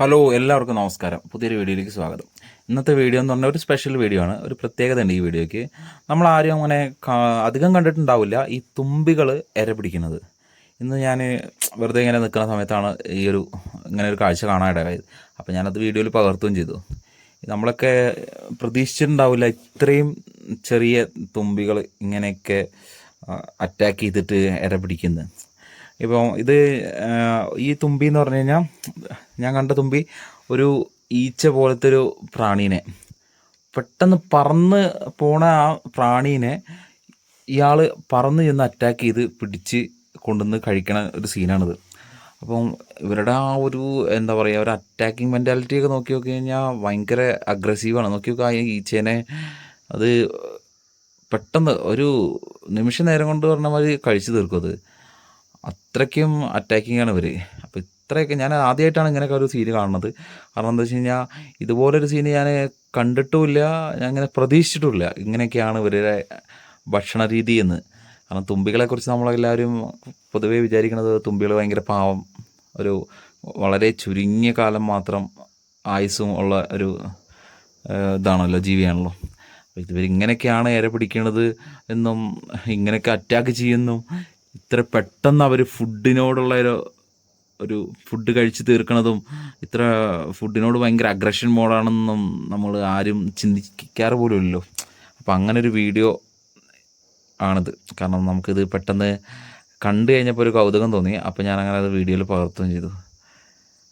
Hello എല്ലാവർക്കും നമസ്കാരം. പുതിയൊരു വീഡിയോയിലേക്ക് സ്വാഗതം. ഇന്നത്തെ വീഡിയോ എന്ന് പറഞ്ഞാൽ ഒരു സ്പെഷ്യൽ വീഡിയോ ആണ്. ഒരു പ്രത്യേകത ഉണ്ട് ഈ വീഡിയോയ്ക്ക്. നമ്മൾ ആരും അങ്ങനെ അധികം കണ്ടിട്ടുണ്ടാവില്ല. ഈ തുമ്പികൾ എര പിടിക്കുന്നത്. ഇന്ന് ഞാൻ വെറുതെ ഇങ്ങനെ നിൽക്കുന്ന സമയത്താണ് ഈ ഒരു ഇങ്ങനെ ഒരു കാഴ്ച കാണാനിടയായത്. അപ്പോൾ ഞാനത് വീഡിയോയിൽ പകർത്തുകയും ചെയ്തു. നമ്മളൊക്കെ പ്രതീക്ഷിച്ചിട്ടുണ്ടാവില്ല ഇത്രയും ചെറിയ തുമ്പികൾ ഇങ്ങനെയൊക്കെ അറ്റാക്ക് ചെയ്തിട്ട് എര പിടിക്കുന്നത് ഇപ്പോൾ ഇത് ഈ തുമ്പി എന്ന് പറഞ്ഞു കഴിഞ്ഞാൽ ഞാൻ കണ്ട തുമ്പി ഒരു ഈച്ച പോലത്തെ ഒരു പ്രാണീനെ. പെട്ടെന്ന് പറന്ന് പോണ ആ പ്രാണീനെ ഇയാൾ പറന്ന് ചെന്ന് അറ്റാക്ക് ചെയ്ത് പിടിച്ച് കൊണ്ടുവന്ന് കഴിക്കണ ഒരു സീനാണിത് അപ്പം ഇവരുടെ ആ ഒരു എന്താ പറയുക ഒരു അറ്റാക്കിംഗ് മെന്റാലിറ്റി ഒക്കെ നോക്കി നോക്കി കഴിഞ്ഞാൽ ഭയങ്കര അഗ്രസീവാണ് നോക്കി നോക്കുക ആ ഈച്ചേനെ അത് പെട്ടെന്ന് ഒരു നിമിഷ നേരം കൊണ്ട് പറഞ്ഞ മാതിരി കഴിച്ചു തീർക്കും അത്. അത്രയ്ക്കും അറ്റാക്കിംഗ് ആണ് ഇവർ ഇത്രയൊക്കെ ഞാൻ ആദ്യമായിട്ടാണ് ഇങ്ങനെയൊക്കെ ഒരു സീന് കാണുന്നത്. കാരണം എന്താ വെച്ച് കഴിഞ്ഞാൽ ഇതുപോലൊരു സീന് ഞാൻ കണ്ടിട്ടുമില്ല ഞാൻ ഇങ്ങനെ പ്രതീക്ഷിച്ചിട്ടുമില്ല ഇങ്ങനെയൊക്കെയാണ് ഇവരുടെ ഭക്ഷണ രീതി എന്ന്. കാരണം തുമ്പികളെക്കുറിച്ച് നമ്മളെല്ലാവരും പൊതുവേ വിചാരിക്കുന്നത് തുമ്പികൾ ഭയങ്കര പാവം ഒരു വളരെ ചുരുങ്ങിയ കാലം മാത്രം ആയുസ്സും ഉള്ള ഒരു ഇതാണല്ലോ ജീവിയാണല്ലോ. ഇവർ ഏറെ ഇര പിടിക്കണത് എന്നും ഇങ്ങനെയൊക്കെ അറ്റാക്ക് ചെയ്യുന്നു ഇത്ര പെട്ടെന്ന് അവർ ഫുഡിനോടുള്ള ഒരു ഒരു ഫുഡ് കഴിച്ച് തീർക്കണതും ഇത്ര ഫുഡിനോട് ഭയങ്കര അഗ്രഷൻ മോഡാണെന്നും നമ്മൾ ആരും ചിന്തിക്കാറ് പോലുമില്ലല്ലോ അപ്പം അങ്ങനെ ഒരു വീഡിയോ ആണിത്. കാരണം നമുക്കിത് പെട്ടെന്ന് കണ്ടു കഴിഞ്ഞപ്പോൾ ഒരു കൗതുകം തോന്നി. അപ്പോൾ ഞാൻ അങ്ങനെ അത് വീഡിയോയിൽ പകർത്തുകയും ചെയ്തു.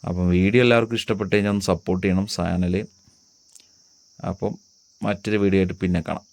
അപ്പം വീഡിയോ എല്ലാവർക്കും ഇഷ്ടപ്പെട്ട് കഴിഞ്ഞാൽ ഒന്ന് സപ്പോർട്ട് ചെയ്യണം ചാനൽ അപ്പം മറ്റൊരു വീഡിയോ ആയിട്ട് പിന്നെ കാണാം.